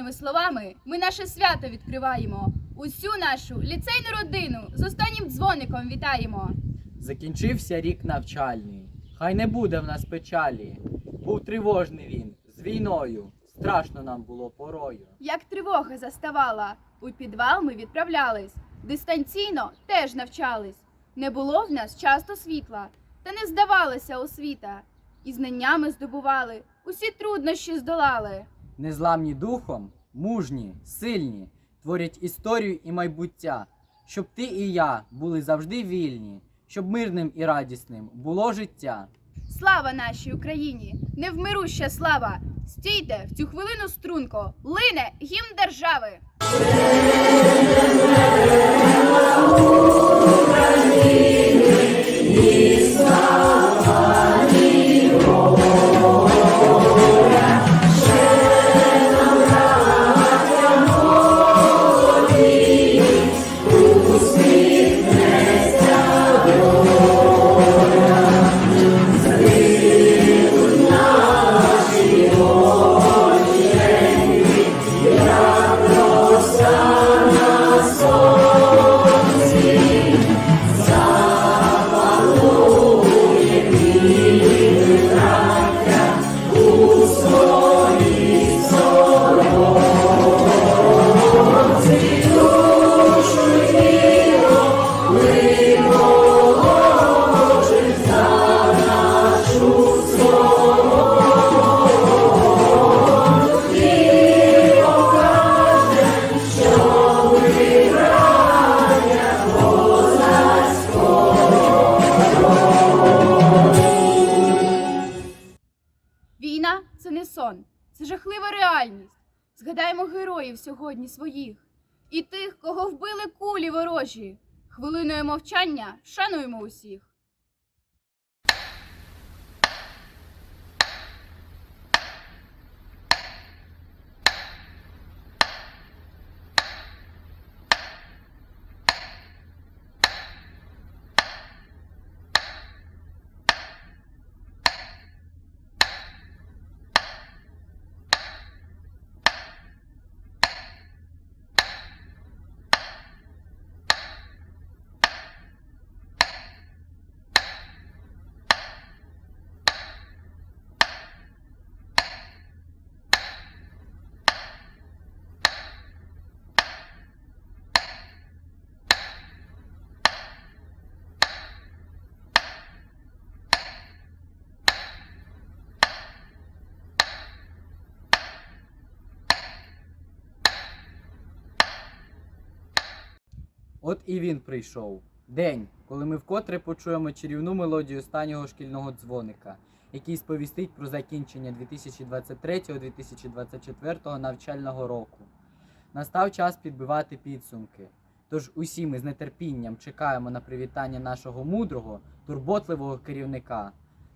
Цими словами ми наше свято відкриваємо. Усю нашу ліцейну родину з останнім дзвоником вітаємо. Закінчився рік навчальний. Хай не буде в нас печалі. Був тривожний він з війною. Страшно нам було порою. Як тривога заставала, у підвал ми відправлялись. Дистанційно теж навчались. Не було в нас часто світла, та не здавалася освіта. І знаннями здобували, усі труднощі здолали. Незламні духом, мужні, сильні, творять історію і майбуття, щоб ти і я були завжди вільні, щоб мирним і радісним було життя. Слава нашій Україні! Невмируща слава! Стійте в цю хвилину струнко, лине гімн держави! Війна сьогодні своїх і тих, кого вбили кулі ворожі. Хвилиною мовчання шануємо усіх. І він прийшов. День, коли ми вкотре почуємо чарівну мелодію останнього шкільного дзвоника, який сповістить про закінчення 2023-2024 навчального року. Настав час підбивати підсумки. Тож усі ми з нетерпінням чекаємо на привітання нашого мудрого, турботливого керівника.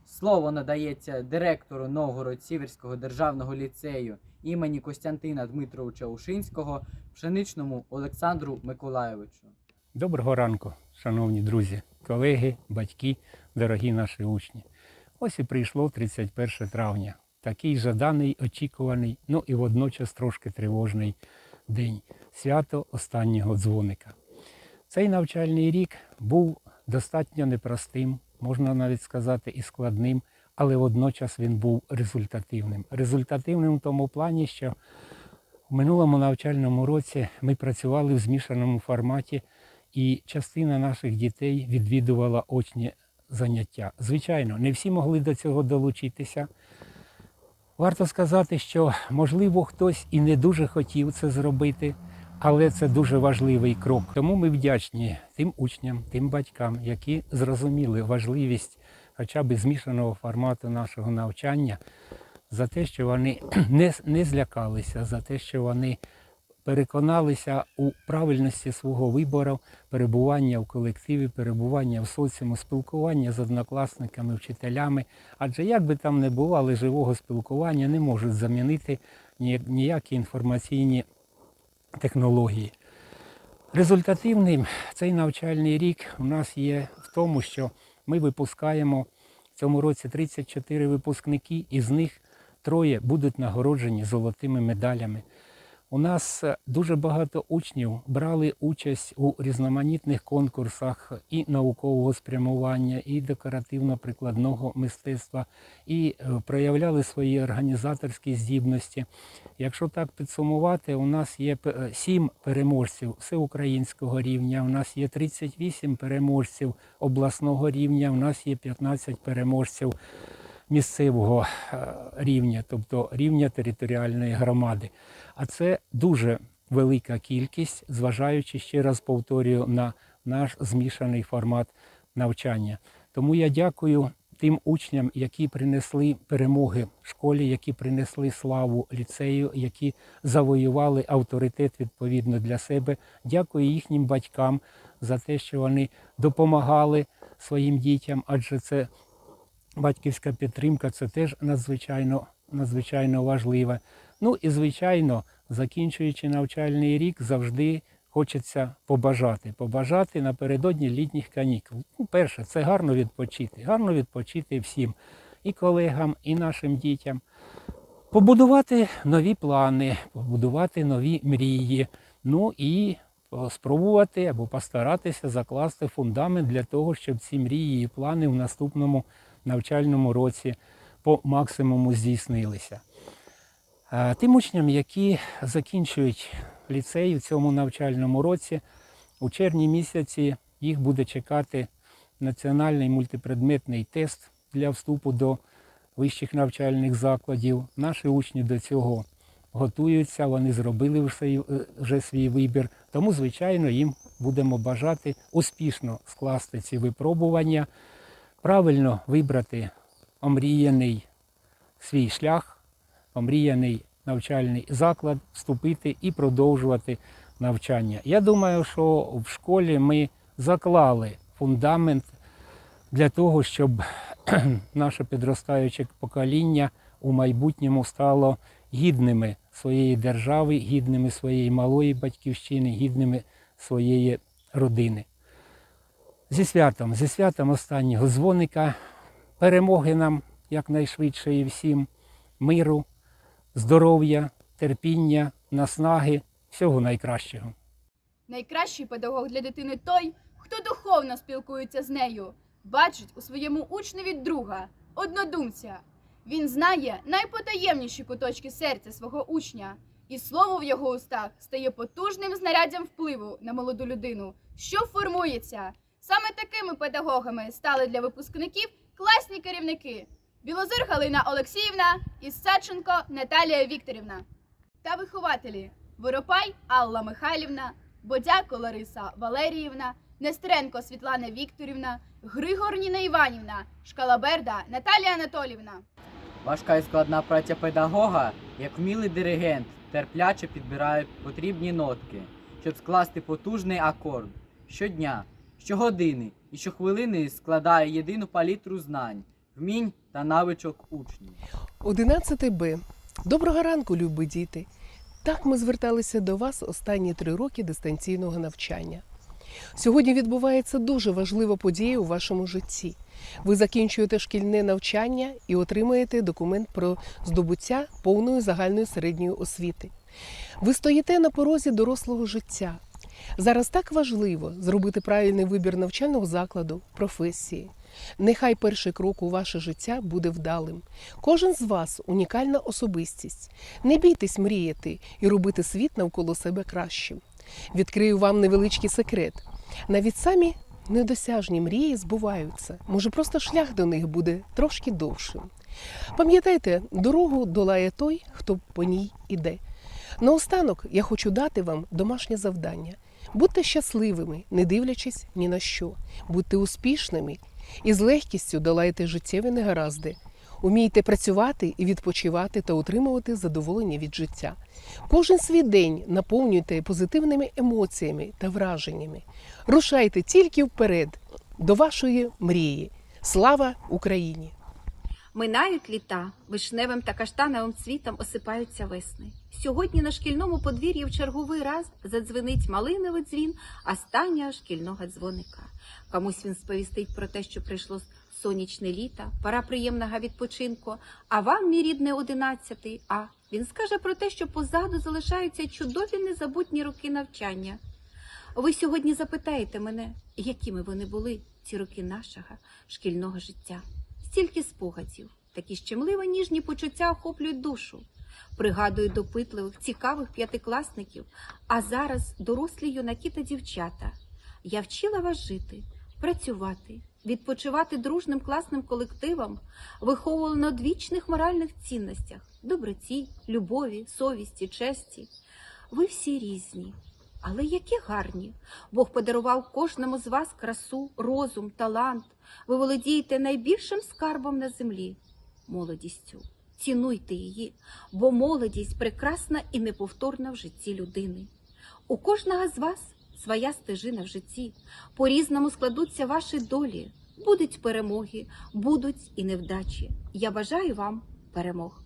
Слово надається директору Новгород-Сіверського державного ліцею імені Костянтина Дмитровича Ушинського, пшеничному Олександру Миколайовичу. Доброго ранку, шановні друзі, колеги, батьки, дорогі наші учні. Ось і прийшло 31 травня. Такий жаданий, очікуваний, ну і водночас трошки тривожний день свято останнього дзвоника. Цей навчальний рік був достатньо непростим, можна навіть сказати, і складним, але водночас він був результативним. Результативним в тому плані, що в минулому навчальному році ми працювали в змішаному форматі, і частина наших дітей відвідувала очні заняття. Звичайно, не всі могли до цього долучитися. Варто сказати, що можливо хтось і не дуже хотів це зробити, але це дуже важливий крок. Тому ми вдячні тим учням, тим батькам, які зрозуміли важливість хоча б змішаного формату нашого навчання, за те, що вони не, не злякалися, за те, що вони переконалися у правильності свого вибору, перебування в колективі, перебування в соціуму, спілкування з однокласниками, вчителями. Адже як би там не було, але живого спілкування не можуть замінити ніякі інформаційні технології. Результативним цей навчальний рік у нас є в тому, що ми випускаємо В цьому році 34 випускники, із них троє будуть нагороджені золотими медалями. У нас е, дуже багато учнів брали участь у різноманітних конкурсах і наукового спрямування, і декоративно-прикладного мистецтва, і е, проявляли свої організаторські здібності. Якщо так підсумувати, у нас є пе- е, сім переможців всеукраїнського рівня, у нас є 38 переможців обласного рівня, у нас є 15 переможців місцевого е, рівня, тобто рівня територіальної громади. А це дуже велика кількість, зважаючи ще раз повторюю на наш змішаний формат навчання. Тому я дякую тим учням, які принесли перемоги школі, які принесли славу ліцею, які завоювали авторитет відповідно для себе. Дякую їхнім батькам за те, що вони допомагали своїм дітям, адже це батьківська підтримка це теж надзвичайно, надзвичайно важливе. Ну і звичайно, закінчуючи навчальний рік, завжди хочеться побажати. Побажати напередодні літніх канікул. Ну, перше, це гарно відпочити. Гарно відпочити всім і колегам, і нашим дітям. Побудувати нові плани, побудувати нові мрії. Ну і спробувати або постаратися закласти фундамент для того, щоб ці мрії і плани в наступному навчальному році по максимуму здійснилися. Тим учням, які закінчують ліцей у цьому навчальному році, у червні місяці їх буде чекати національний мультипредметний тест для вступу до вищих навчальних закладів. Наші учні до цього готуються, вони зробили вже свій вибір. Тому, звичайно, їм будемо бажати успішно скласти ці випробування, правильно вибрати омріяний свій шлях, омріяний навчальний заклад, вступити і продовжувати навчання. Я думаю, що в школі ми заклали фундамент для того, щоб наше підростаюче покоління у майбутньому стало гідними своєї держави, гідними своєї малої батьківщини, гідними своєї родини. Зі святом, зі святом останнього дзвоника, перемоги нам якнайшвидше і всім, миру, здоров'я, терпіння, наснаги, всього найкращого. Найкращий педагог для дитини той, хто духовно спілкується з нею, бачить у своєму учневі друга, однодумця. Він знає найпотаємніші куточки серця свого учня, і слово в його устах стає потужним знаряддям впливу на молоду людину, що формується. Саме такими педагогами стали для випускників класні керівники Білозир Галина Олексіївна і Садченко Наталія Вікторівна та вихователі Воропай Алла Михайлівна, Бодяко Лариса Валеріївна, Нестеренко Світлана Вікторівна, Григор Ніна Іванівна, Шкалаберда Наталія Анатолівна. Важка і складна праця педагога, як вмілий диригент, терпляче підбирає потрібні нотки, щоб скласти потужний акорд. Щодня, щогодини і щохвилини складає єдину палітру знань, вмінь та навичок учнів. 11 Б. Доброго ранку, любі діти. Так ми зверталися до вас останні три роки дистанційного навчання. Сьогодні відбувається дуже важлива подія у вашому житті. Ви закінчуєте шкільне навчання і отримаєте документ про здобуття повної загальної середньої освіти. Ви стоїте на порозі дорослого життя. Зараз так важливо зробити правильний вибір навчального закладу, професії. Нехай перший крок у ваше життя буде вдалим. Кожен з вас унікальна особистість. Не бійтесь мріяти і робити світ навколо себе кращим. Відкрию вам невеличкий секрет. Навіть самі недосяжні мрії збуваються. Може, просто шлях до них буде трошки довшим. Пам'ятайте, дорогу долає той, хто по ній іде. Наостанок я хочу дати вам домашнє завдання. Будьте щасливими, не дивлячись ні на що. Будьте успішними і з легкістю долайте життєві негаразди. Умійте працювати і відпочивати та отримувати задоволення від життя. Кожен свій день наповнюйте позитивними емоціями та враженнями. Рушайте тільки вперед до вашої мрії. Слава Україні! Минають літа, вишневим та каштановим цвітом осипаються весни. Сьогодні на шкільному подвір'ї в черговий раз задзвенить малиновий дзвін останнього шкільного дзвоника. Комусь він сповістить про те, що прийшло сонячне літо, пора приємного відпочинку. А вам, мій рідний одинадцятий, а він скаже про те, що позаду залишаються чудові незабутні роки навчання. Ви сьогодні запитаєте мене, якими вони були ці роки нашого шкільного життя. Стільки спогадів, такі щемливо ніжні почуття охоплюють душу. Пригадую допитливих, цікавих п'ятикласників, а зараз дорослі юнаки та дівчата. Я вчила вас жити, працювати, відпочивати дружним класним колективом, виховувала на одвічних моральних цінностях, доброті, любові, совісті, честі. Ви всі різні, але які гарні. Бог подарував кожному з вас красу, розум, талант. Ви володієте найбільшим скарбом на землі молодістю. Цінуйте її, бо молодість прекрасна і неповторна в житті людини. У кожного з вас своя стежина в житті. По-різному складуться ваші долі. Будуть перемоги, будуть і невдачі. Я бажаю вам перемог.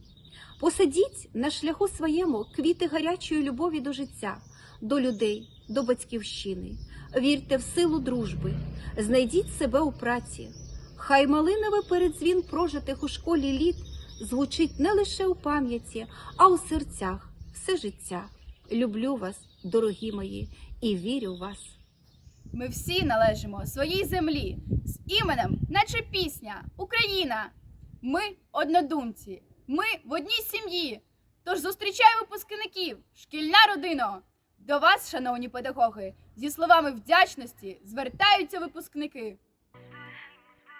Посадіть на шляху своєму квіти гарячої любові до життя, до людей, до батьківщини. Вірте в силу дружби, знайдіть себе у праці. Хай малиновий передзвін прожитих у школі літ звучить не лише у пам'яті, а у серцях все життя. Люблю вас, дорогі мої, і вірю в вас. Ми всі належимо своїй землі з іменем, наче пісня, Україна. Ми однодумці, ми в одній сім'ї. Тож зустрічаю випускників, шкільна родина. До вас, шановні педагоги, зі словами вдячності звертаються випускники.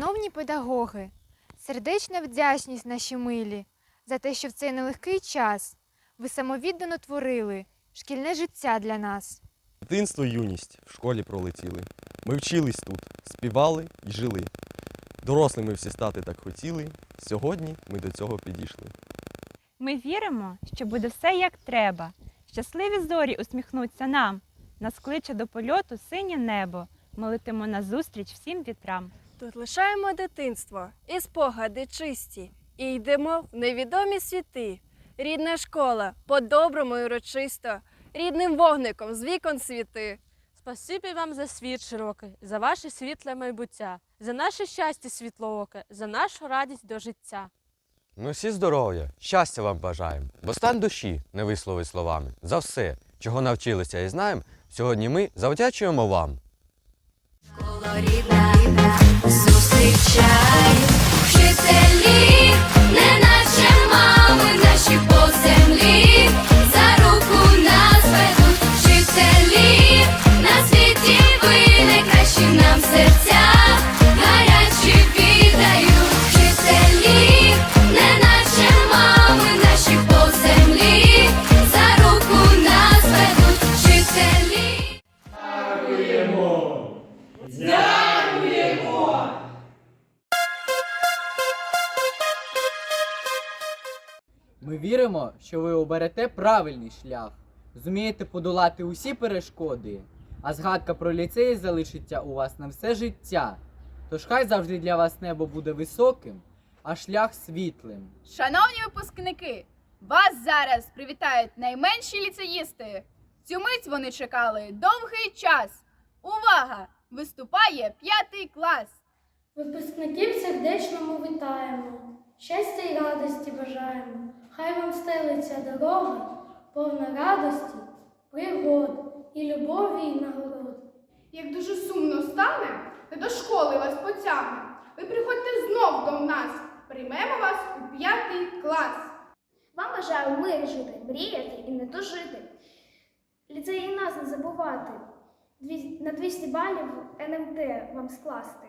Шановні педагоги, сердечна вдячність наші милі за те, що в цей нелегкий час ви самовіддано творили шкільне життя для нас. Дитинство і юність в школі пролетіли. Ми вчились тут, співали і жили. Дорослими всі стати так хотіли. Сьогодні ми до цього підійшли. Ми віримо, що буде все як треба. Щасливі зорі усміхнуться нам. Нас кличе до польоту синє небо. Ми летимо назустріч всім вітрам. Тут лишаємо дитинство і спогади чисті, і йдемо в невідомі світи. Рідна школа, по-доброму і урочисто, рідним вогником з вікон світи. Спасибі вам за світ широкий, за ваше світле майбуття, за наше щастя світлооке, за нашу радість до життя. Ми всі здоров'я, щастя вам бажаємо, бо стан душі не висловить словами. За все, чого навчилися і знаємо, сьогодні ми завдячуємо вам. Рідна, зустрічай. Вчителі, неначе мами наші по землі, за руку нас ведуть. Вчителі, на світі ви найкращі нам серця, Ми віримо, що ви оберете правильний шлях, зумієте подолати усі перешкоди, а згадка про ліцей залишиться у вас на все життя. Тож хай завжди для вас небо буде високим, а шлях світлим. Шановні випускники, вас зараз привітають найменші ліцеїсти. Цю мить вони чекали довгий час. Увага! Виступає п'ятий клас. Випускників сердечно ми вітаємо, щастя й радості бажаємо. Хай вам стелиться дорога, повна радості, пригод і любові і нагород. Як дуже сумно стане, та до школи вас потягне. Ви приходьте знов до нас, приймемо вас у п'ятий клас. Вам бажаю мир жити, мріяти і не тужити. Ліцей і нас не забувати. На 200 балів НМТ вам скласти.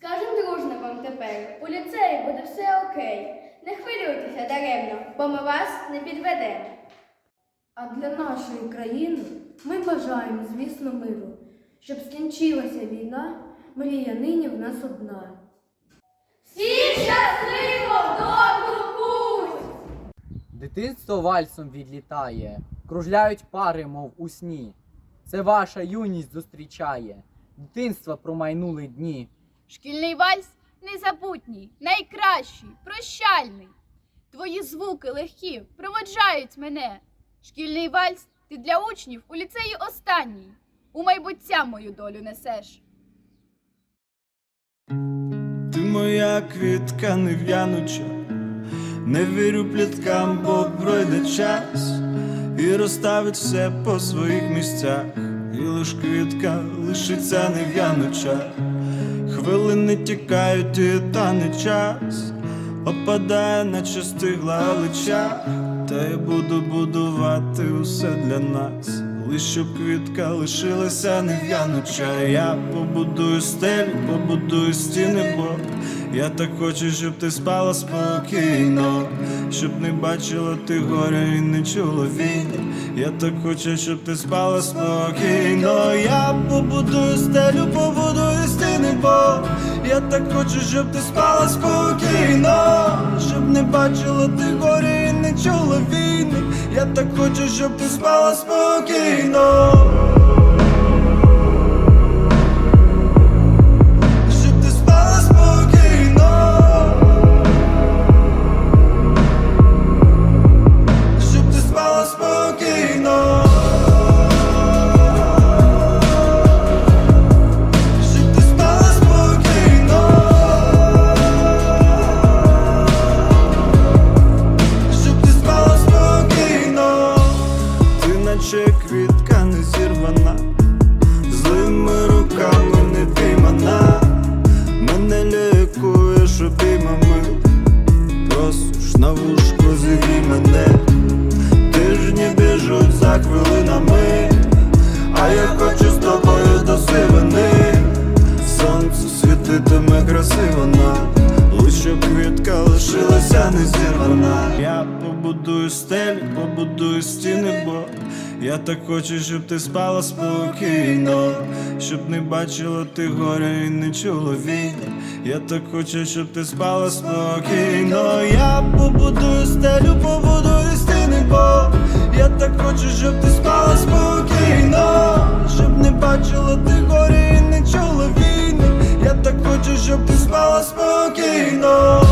Скажем дружно вам тепер, у ліцеї буде все окей. Не хвилюйтеся даремно, бо ми вас не підведемо. А для нашої країни ми бажаємо, звісно, миру, щоб скінчилася війна, мрія нині в нас одна. Всім щасливо, добру путь! Дитинство вальсом відлітає, кружляють пари, мов у сні. Це ваша юність зустрічає, дитинства промайнули дні. Шкільний вальс незабутній, найкращий, прощальний. Твої звуки легкі проводжають мене. Шкільний вальс ти для учнів у ліцеї останній. У майбуття мою долю несеш. Ти моя квітка нев'януча, не вірю пліткам, бо пройде час і розставить все по своїх місцях, і лиш квітка лишиться нев'януча. Хвилини тікають, і тане час, опадає, наче стигла галича, та я буду будувати усе для нас. Лиш щоб квітка лишилася нев'януча. Я побудую стелю, побудую стіни, бо я так хочу, щоб ти спала спокійно, щоб не бачила ти горя і не чула війни. Я так хочу, щоб ти спала спокійно. Я побудую стелю, побудую стіни, бо я так хочу, щоб ти спала спокійно, щоб не бачила ти горі і не чула війни. Я так хочу, щоб ти спала спокійно. Ти спала спокійно, щоб не бачила ти горя і не чула війни. Я так хочу, щоб ти спала спокійно. Я побудую стелю, побудую стіни, бо я так хочу, щоб ти спала спокійно, щоб не бачила ти горя і не чула війни. Я так хочу, щоб ти спала спокійно.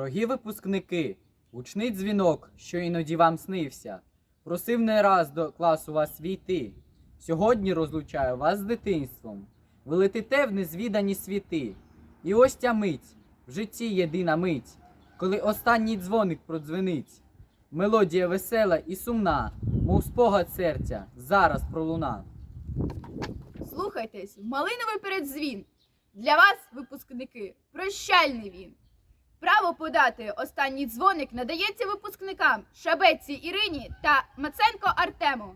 Дорогі випускники, гучний дзвінок, що іноді вам снився, просив не раз до класу вас війти. Сьогодні розлучаю вас з дитинством. Ви летите в незвідані світи. І ось ця мить, в житті єдина мить, коли останній дзвоник продзвенить. Мелодія весела і сумна, мов спогад серця, зараз пролуна. Слухайтесь, малиновий передзвін. Для вас, випускники, прощальний він. Право подати останній дзвоник надається випускникам Шабеці Ірині та Маценко Артему.